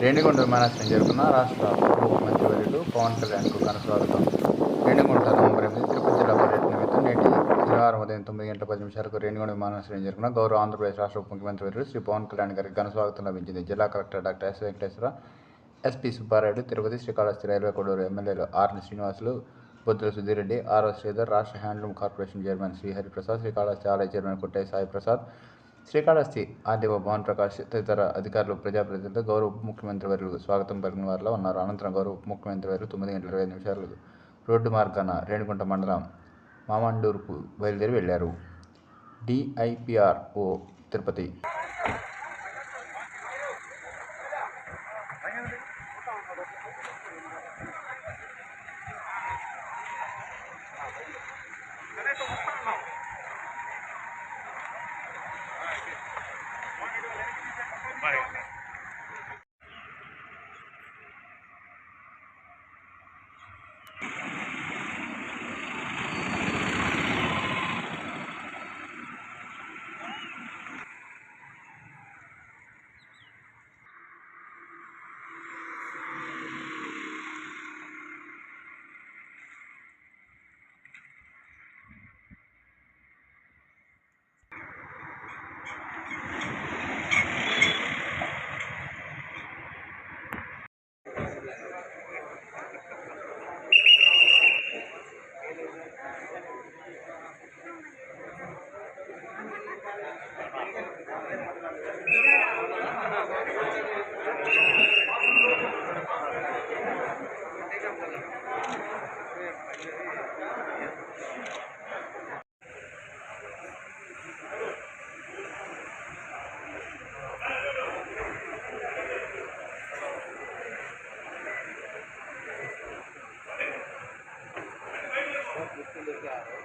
విమానాశ్రయం చేరుకున్న రాష్ట్ర ముఖ్యమంత్రి వర్యులు పవన్ కళ్యాణ్కు ఘన స్వాగతం. రేణిగుంట నవంబర్ తిరుపతి జిల్లా పర్యటన నిమిత్తం నేటి శనివారం ఉదయం తొమ్మిది గంటల పది నిమిషాలకు రేణిగుంట విమానాశ్రయం చేరుకున్న గౌరవ ఆంధ్రప్రదేశ్ రాష్ట్ర ఉప ముఖ్యమంత్రి శ్రీ పవన్ కళ్యాణ్ గారికి ఘన స్వాగతం లభించింది. జిల్లా collector doctor S Venkateswara SP Subbarayudu Tirupati Srikalahasti railway Koduru ఎమ్మెల్యేలు ఆర్ని శ్రీనివాసులు బొద్దుల సుధీరెడ్డి ఆర్ఎస్ శ్రీధర్ రాష్ట్ర handloom corporation chairman Srihari Prasad Srikalahasti ఆలయ చైర్మన్ కుట్టే సాయి ప్రసాద్ శ్రీకాళహస్తి ఆర్డీఓ భవన్ ప్రకాష్ తదితర అధికారులు ప్రజాప్రతినిధులతో గౌరవ ముఖ్యమంత్రి వర్యులు స్వాగతం పలికిన వారిలో ఉన్నారు అనంతరం గౌరవ ముఖ్యమంత్రి వారు తొమ్మిది గంటల ఇరవై నిమిషాలు రోడ్డు మార్గాన రేణిగుంట మండలం మామండూరుకు బయలుదేరి వెళ్ళారు D I P R O Tirupati Gracias. aparece. Book को लेके आ रहे हो